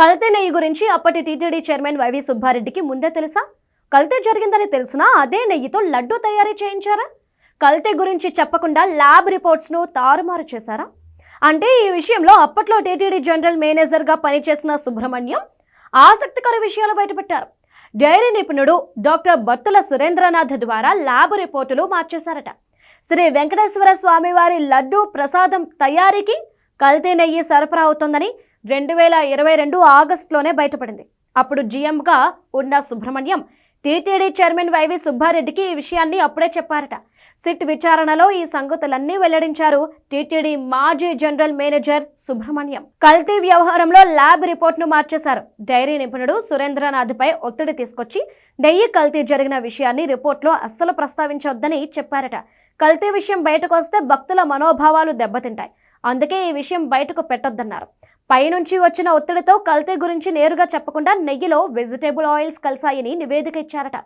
కల్తీ నెయ్యి గురించి అప్పటి టీటీడీ చైర్మన్ వైవి సుబ్బారెడ్డికి ముందే తెలుసా? కల్తె జరిగిందని తెలిసినా అదే నెయ్యితో లడ్డు తయారీ చేయించారా? కల్తె గురించి చెప్పకుండా ల్యాబ్ రిపోర్ట్స్ను తారుమారు చేశారా? అంటే ఈ విషయంలో అప్పట్లో టీటీడీ జనరల్ మేనేజర్గా పనిచేసిన సుబ్రహ్మణ్యం ఆసక్తికర విషయాలు బయటపెట్టారు. డైరీ నిపుణుడు డాక్టర్ బత్తుల సురేంద్రనాథ్ ద్వారా ల్యాబ్ రిపోర్టులు మార్చేశారట. శ్రీ వెంకటేశ్వర స్వామివారి లడ్డు ప్రసాదం తయారీకి కల్తీ నెయ్యి సరఫరా అవుతోందని రెండు వేల ఇరవై రెండు ఆగస్టులోనే బయటపడింది. అప్పుడు జీఎంగా ఉన్న సుబ్రహ్మణ్యం టీటీడీ చైర్మన్ వైవి సుబ్బారెడ్డికి ఈ విషయాన్ని అప్పుడే చెప్పారట. సిట్ విచారణలో ఈ సంగతులన్నీ వెల్లడించారు టీటీడీ మాజీ జనరల్ మేనేజర్ సుబ్రహ్మణ్యం. కల్తీ వ్యవహారంలో ల్యాబ్ రిపోర్ట్ను మార్చేశారు. డైరీ నిపుణుడు సురేంద్రనాథ్పై ఒత్తిడి తీసుకొచ్చి నెయ్యి కల్తీ జరిగిన విషయాన్ని రిపోర్ట్లో అస్సలు ప్రస్తావించొద్దని చెప్పారట. కల్తీ విషయం బయటకు వస్తే భక్తుల మనోభావాలు దెబ్బతింటాయి. అందుకే ఈ విషయం బయటకు పెట్టొద్దన్నారు. పైనుంచి వచ్చిన ఒత్తిడితో కల్తీ గురించి నేరుగా చెప్పకుండా నెయ్యిలో వెజిటేబుల్ ఆయిల్స్ కలిసాయని నివేదిక ఇచ్చారట.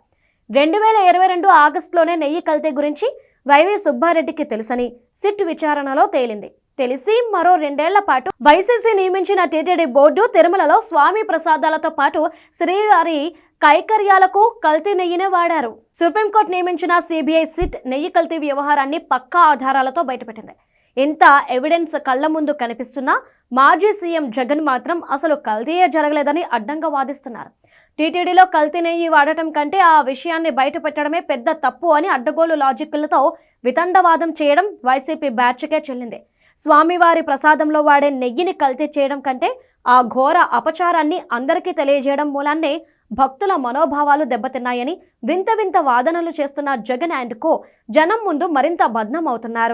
రెండు వేల ఇరవై రెండు ఆగస్టులోనే నెయ్యి కల్తీ గురించి వైవి సుబ్బారెడ్డికి తెలుసని సిట్ విచారణలో తేలింది. తెలిసి మరో రెండేళ్ళ పాటు వైసీసీ నియమించిన టీటీడీ బోర్డు తిరుమలలో స్వామి ప్రసాదాలతో పాటు శ్రీవారి కైకర్యాలకు కల్తీ నెయ్యినే వాడారు. సుప్రీంకోర్టు నియమించిన సిబిఐ సిట్ నెయ్యి కల్తీ వ్యవహారాన్ని పక్కా ఆధారాలతో బయటపెట్టింది. ఇంత ఎవిడెన్స్ కళ్ళ ముందు కనిపిస్తున్నా మాజీ సీఎం జగన్ మాత్రం అసలు కల్తీయే జరగలేదని అడ్డంగా వాదిస్తున్నారు. టీటీడీలో కల్తీ నెయ్యి వాడటం కంటే ఆ విషయాన్ని బయట పెట్టడమే పెద్ద తప్పు అని అడ్డగోలు లాజిక్లతో వితండవాదం చేయడం వైసీపీ బ్యాచ్కే చెల్లింది. స్వామివారి ప్రసాదంలో వాడే నెయ్యిని కల్తీ చేయడం కంటే ఆ ఘోర అపచారాన్ని అందరికీ తెలియజేయడం మూలాన్నే భక్తుల మనోభావాలు దెబ్బతిన్నాయని వింత వింత వాదనలు చేస్తున్న జగన్ అండ్ కో జనం ముందు మరింత బద్నం అవుతున్నారు.